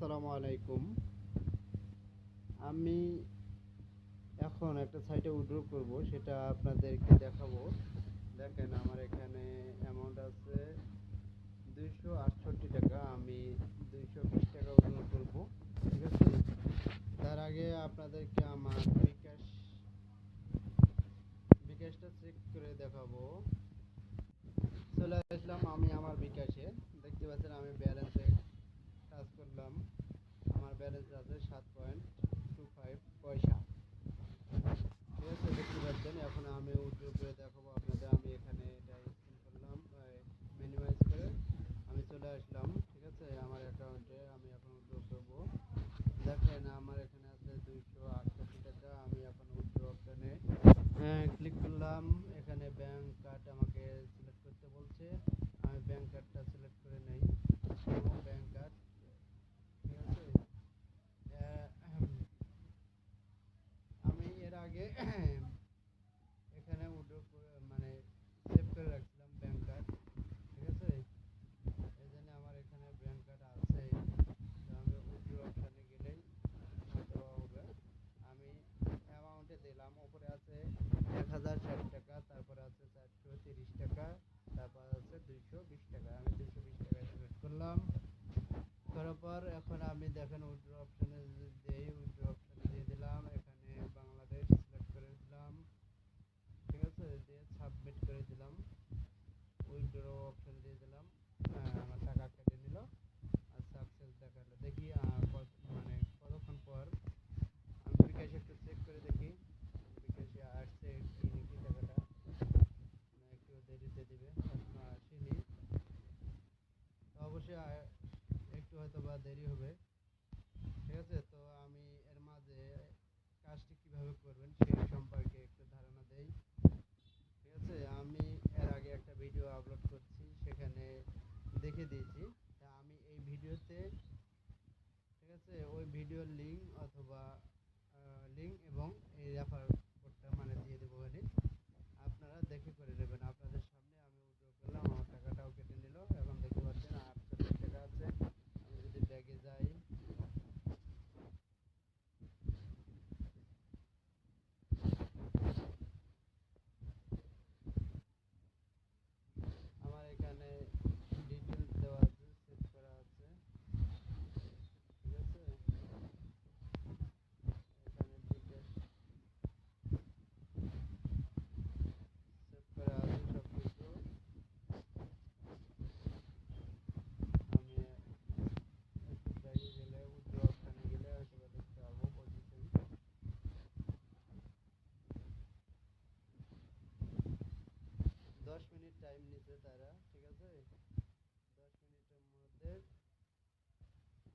আসসালামু আলাইকুম। আমি এখন একটা সাইটে উইথড্র করব, সেটা আপনাদেরকে দেখাবো। দেখেন আমার এখানে অ্যামাউন্ট আছে দুইশো আটষট্টি টাকা। আমি দুইশো বিশ টাকা উইথড্র করব, ঠিক আছে? তার আগে আপনাদেরকে আমার বিকাশ, বিকাশটা চেক করে দেখাবো। চলে আসলাম আমি আমার বিকাশে। দেখতে পাচ্ছেন আমি ব্যালেন্সে পয়েন্ট টু ফাইভ পয়সা। ঠিক আছে, দেখতে পাচ্ছেন, এখন আমি উইথড্র করে দেখাবো আপনাদের। আমি এখানে এটা করলাম করে আমি চলে আসলাম, ঠিক আছে, আমার অ্যাকাউন্টে আমি এখন উইথড্র করব। দেখেন, আমার এখানে আছে দুইশো আটষট্টি টাকা, আমি এখন উইথড্র অপশানে ক্লিক করলাম। এখানে ব্যাংক কার্ড আমাকে সিলেক্ট করতে বলছে। আমি ব্যাংক কার্ডটা সিলেক্ট করে নেই ব্যাংক কার্ড ঠিক আছে আহ, আমি এর আগে এখানে উইথড্র মানে সেভ করে রাখছিলাম ব্যাংক কার্ড ঠিক আছে এই জন্য আমার এখানে ব্যাংক কার্ড আছে তো আমি উইথড্র অপশানে গেলেই দেওয়া হবে আমি অ্যামাউন্টে দিলাম উপরে আছে এক হাজার ষাট টাকা তারপরে আছে চারশো তিরিশ টাকা তারপর আছে দুইশো বিশ টাকা। আমি দুইশো বিশ টাকা সিলেক্ট করলাম। করার পর এখন আমি দেখেন উইথড্র অপশানে দেই উইথড্র অপশানে দিয়ে দিলাম। এখানে বাংলাদেশ সিলেক্ট করে দিলাম। ঠিক আছে? দিয়ে সাবমিট করে দিলাম। উইথড্র অপশানে দিয়ে দিলাম। হ্যাঁ, আমার টাকা কেটে নিল আর সাকসেস দেখাল দেখি আহ, কত- মানে কতক্ষণ পর আমি বিকাশে একটু চেক করে দেখি বিকাশে আসছে কি নাকি টাকাটা না একটু দেরিতে দিবে এখনও আসেনি তো অবশ্যই আ- একটু হয়তো বা দেরি হবে। ঠিক আছে? তো আমি এর মাঝে কাজটি কীভাবে করবেন সেই সম্পর্কে একটু ধারণা দেই। ঠিক আছে? আমি এর আগে একটা ভিডিও আপলোড করছি, সেখানে দেখে দিয়েছি। তা আমি এই ভিডিওতে, ঠিক আছে? ওই ভিডিওর লিঙ্ক অথবা লিঙ্ক এবং এই রেফার কোডটা মানে দিয়ে দেবো ওখানে আপনারা দেখে করে নেবেন আপনাদের সামনে আমি উইথড্র করলাম আমার টাকাটাও কেটে নিল এখন দেখতে পাচ্ছেন আটচল্লিশ টাকা আছে আমি যদি ব্যাগে যাই আমার এখানে ডিটেলস দেওয়া আছে সেট করা আছে ঠিক আছে এখানে ডিটেলস সেট করা আছে সব কিছু আমি একটু ব্যাগে গেলে উইথড্র অপশানে গেলে হয়তো বা দেখতে পাবো পজিশন দশ মিনিট টাইম নিছে তারা, ঠিক আছে? দশ মিনিটের মধ্যে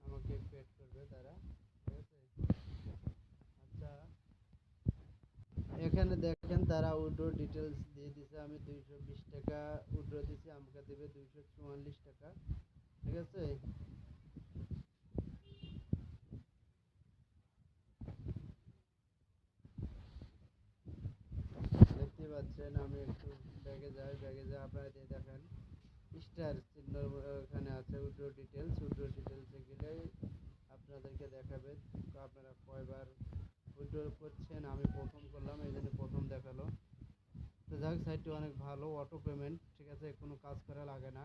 আমাকে পেড করবে তারা, ঠিক আছে? আচ্ছা এখানে দেখেন তারা উড্রো ডিটেলস দিয়ে দিছে, আমি দুইশো বিশ টাকা উইড্রো দিছি, আমাকে দেবে দুইশো চুয়াল্লিশ টাকা, ঠিক আছে? দেখতে আমি একটু ব্যাগে যাই ব্যাগে যাই আপনারা দিয়ে দেখেন। স্টার চিহ্ন ওখানে আছে, উইড্রো ডিটেলস উইড্রো ডিটেলসে গেলে আপনাদেরকে দেখাবে আপনারা কয়বার উইড্রো করছেন, আমি প্রথম করলাম, এই জন্য প্রথম দেখাল। তো যাক, সাইটটি অনেক ভালো, অটো পেমেন্ট, ঠিক আছে, কোনো কাজ করা লাগে না।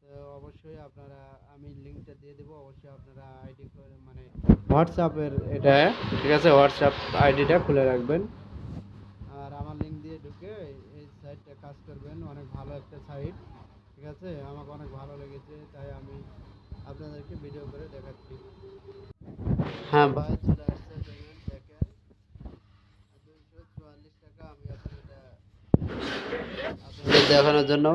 তো অবশ্যই আপনারা, আমি লিঙ্কটা দিয়ে দেবো, অবশ্যই আপনারা আইডি করে মানে হোয়াটসঅ্যাপের এটা, ঠিক আছে, হোয়াটসঅ্যাপ আইডিটা খুলে রাখবেন। ঢুকে এই সাইটটা কাজ করবেন। অনেক ভালো একটা সাইট ঠিক আছে? আমাকে অনেক ভালো লেগেছে তাই আমি আপনাদেরকে ভিডিও করে দেখাচ্ছি। হ্যাঁ। ভাই চলে আসছে দেখেন দেখেন। দুশো চুয়াল্লিশ টাকা আমি আপনাদের দেখানোর জন্য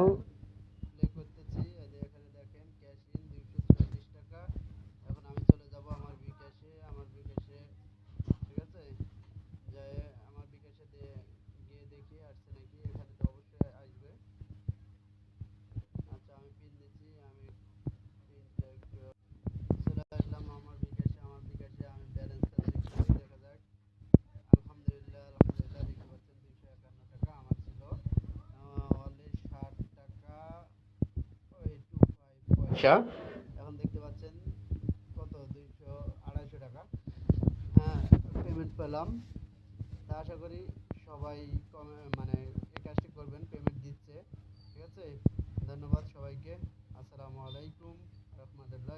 আচ্ছা। এখন দেখতে পাচ্ছেন কত? দুইশো আড়াইশো টাকা। হ্যাঁ পেমেন্ট পেলাম। তা আশা করি সবাই কমে মানে এই কাজটি করবেন পেমেন্ট দিচ্ছে। ঠিক আছে? ধন্যবাদ সবাইকে। আসসালামু আলাইকুম। রহমতুল্লাহ